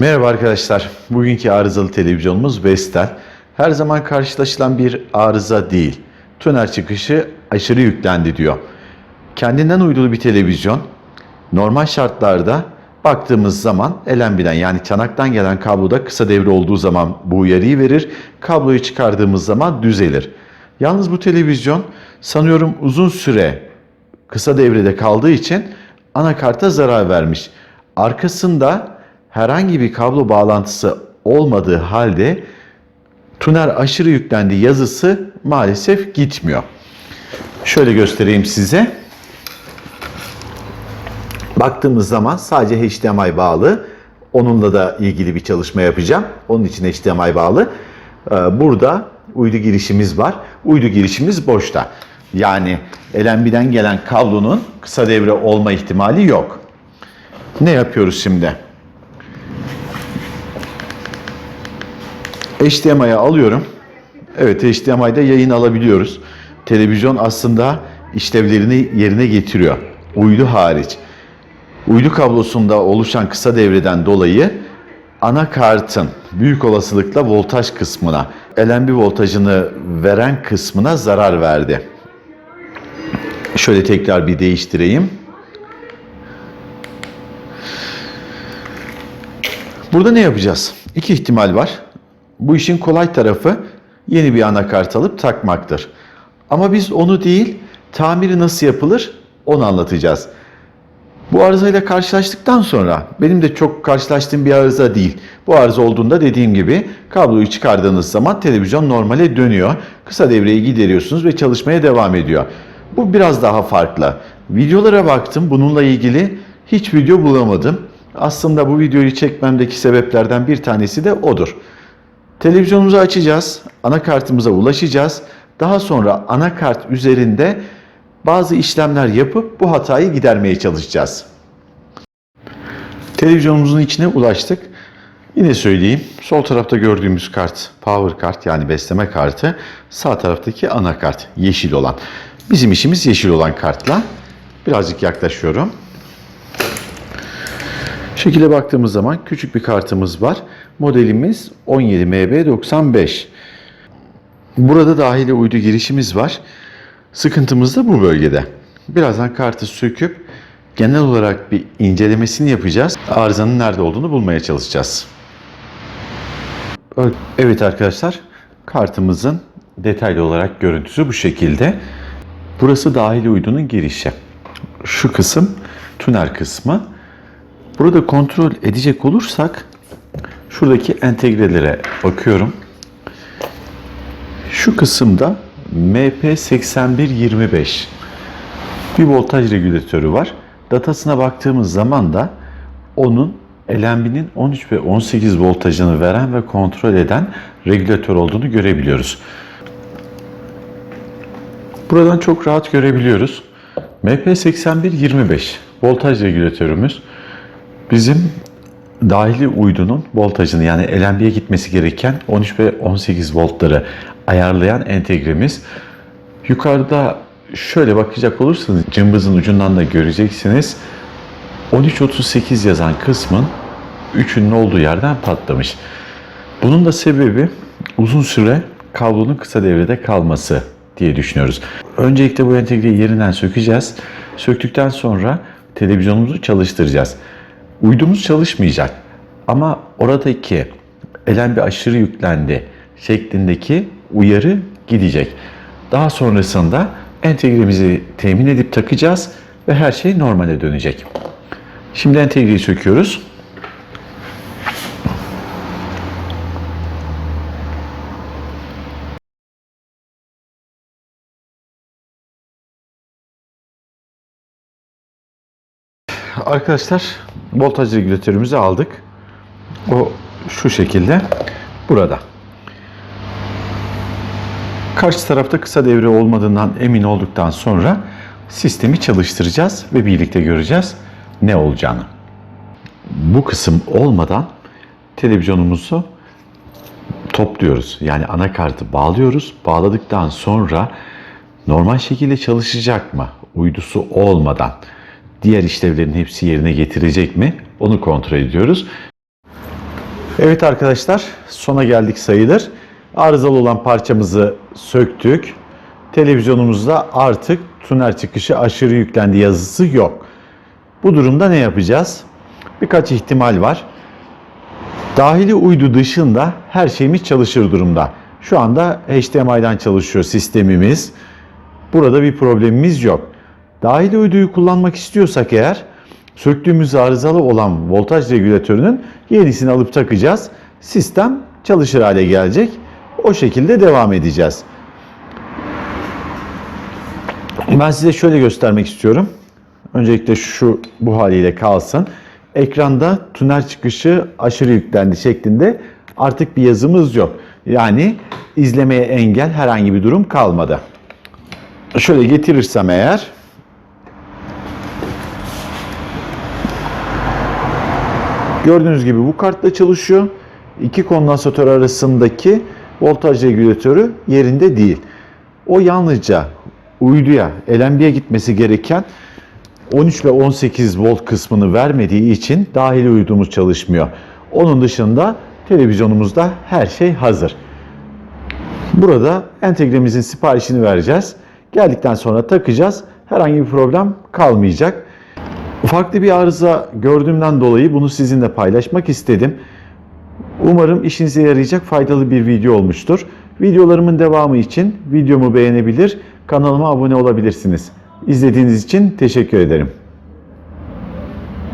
Merhaba arkadaşlar. Bugünkü arızalı televizyonumuz Vestel. Her zaman karşılaşılan bir arıza değil. Tüner çıkışı aşırı yüklendi diyor. Kendinden uydulu bir televizyon. Normal şartlarda baktığımız zaman LNB'den yani çanaktan gelen kabloda kısa devre olduğu zaman bu uyarıyı verir. Kabloyu çıkardığımız zaman düzelir. Yalnız bu televizyon sanıyorum uzun süre kısa devrede kaldığı için anakarta zarar vermiş. Arkasında herhangi bir kablo bağlantısı olmadığı halde tuner aşırı yüklendi yazısı maalesef gitmiyor. Şöyle göstereyim size. Baktığımız zaman sadece HDMI bağlı. Onunla da ilgili bir çalışma yapacağım. Onun için HDMI bağlı. Ee, Burada uydu girişimiz var. Uydu girişimiz boşta. Yani LNB'den gelen kablonun kısa devre olma ihtimali yok. Ne yapıyoruz şimdi? HDMI'yi alıyorum. Evet HDMI'de yayın alabiliyoruz. Televizyon aslında işlevlerini yerine getiriyor. Uydu hariç. Uydu kablosunda oluşan kısa devreden dolayı anakartın büyük olasılıkla voltaj kısmına, LNB voltajını veren kısmına zarar verdi. Şöyle tekrar bir değiştireyim. Burada ne yapacağız? İki ihtimal var. Bu işin kolay tarafı yeni bir anakart alıp takmaktır. Ama biz onu değil, tamiri nasıl yapılır onu anlatacağız. Bu arızayla karşılaştıktan sonra benim de çok karşılaştığım bir arıza değil. Bu arıza olduğunda dediğim gibi kabloyu çıkardığınız zaman televizyon normale dönüyor. Kısa devreyi gideriyorsunuz ve çalışmaya devam ediyor. Bu biraz daha farklı. Videolara baktım bununla ilgili hiç video bulamadım. Aslında bu videoyu çekmemdeki sebeplerden bir tanesi de odur. Televizyonumuzu açacağız, anakartımıza ulaşacağız. Daha sonra anakart üzerinde bazı işlemler yapıp bu hatayı gidermeye çalışacağız. Televizyonumuzun içine ulaştık. Yine söyleyeyim. Sol tarafta gördüğümüz kart power kart yani besleme kartı. Sağ taraftaki anakart yeşil olan. Bizim işimiz yeşil olan kartla. Birazcık yaklaşıyorum. Şekile baktığımız zaman küçük bir kartımız var. Modelimiz 17MB95. Burada dahili uydu girişimiz var. Sıkıntımız da bu bölgede. Birazdan kartı söküp genel olarak bir incelemesini yapacağız. Arızanın nerede olduğunu bulmaya çalışacağız. Evet arkadaşlar, kartımızın detaylı olarak görüntüsü bu şekilde. Burası dahili uydunun girişi. Şu kısım tünel kısmı. Burada kontrol edecek olursak şuradaki entegrelere bakıyorum. Şu kısımda MP8125 bir voltaj regülatörü var. Datasına baktığımız zaman da onun LNB'nin 13 ve 18 voltajını veren ve kontrol eden regülatör olduğunu görebiliyoruz. Buradan çok rahat görebiliyoruz. MP8125 voltaj regülatörümüz bizim dahili uydunun voltajını yani LNB'ye gitmesi gereken 13 ve 18 voltları ayarlayan entegremiz. Yukarıda şöyle bakacak olursanız cımbızın ucundan da göreceksiniz. 1338 yazan kısmın üçünün olduğu yerden patlamış. Bunun da sebebi uzun süre kablonun kısa devrede kalması diye düşünüyoruz. Öncelikle bu entegreyi yerinden sökeceğiz. Söktükten sonra televizyonumuzu çalıştıracağız. Uydumuz çalışmayacak. Ama oradaki LNB aşırı yüklendi şeklindeki uyarı gidecek. Daha sonrasında entegremizi temin edip takacağız ve her şey normale dönecek. Şimdi entegreyi söküyoruz. Arkadaşlar voltaj regülatörümüzü aldık. O şu şekilde burada. Karşı tarafta kısa devre olmadığından emin olduktan sonra sistemi çalıştıracağız ve birlikte göreceğiz ne olacağını. Bu kısım olmadan televizyonumuzu topluyoruz. Yani anakartı bağlıyoruz. Bağladıktan sonra normal şekilde çalışacak mı? Uydusu olmadan diğer işlevlerin hepsi yerine getirecek mi? Onu kontrol ediyoruz. Evet arkadaşlar sona geldik sayılır. Arızalı olan parçamızı söktük. Televizyonumuzda artık tünel çıkışı aşırı yüklendi yazısı yok. Bu durumda ne yapacağız? Birkaç ihtimal var. Dahili uydu dışında her şeyimiz çalışır durumda. Şu anda HDMI'den çalışıyor sistemimiz. Burada bir problemimiz yok. Dahili uyduyu kullanmak istiyorsak eğer söktüğümüz arızalı olan voltaj regülatörünün yenisini alıp takacağız. Sistem çalışır hale gelecek. O şekilde devam edeceğiz. Ben size şöyle göstermek istiyorum. Öncelikle şu bu haliyle kalsın. Ekranda tünel çıkışı aşırı yüklendi şeklinde artık bir yazımız yok. Yani izlemeye engel herhangi bir durum kalmadı. Şöyle getirirsem eğer Gördüğünüz gibi bu kartla çalışıyor. İki kondansatör arasındaki voltaj regülatörü yerinde değil. O yalnızca uyduya, LNB'ye gitmesi gereken 13 ve 18 volt kısmını vermediği için dahili uydumuz çalışmıyor. Onun dışında televizyonumuzda her şey hazır. Burada entegremizin siparişini vereceğiz. Geldikten sonra takacağız. Herhangi bir problem kalmayacak. Farklı bir arıza gördüğümden dolayı bunu sizinle paylaşmak istedim. Umarım işinize yarayacak faydalı bir video olmuştur. Videolarımın devamı için videomu beğenebilir, kanalıma abone olabilirsiniz. İzlediğiniz için teşekkür ederim.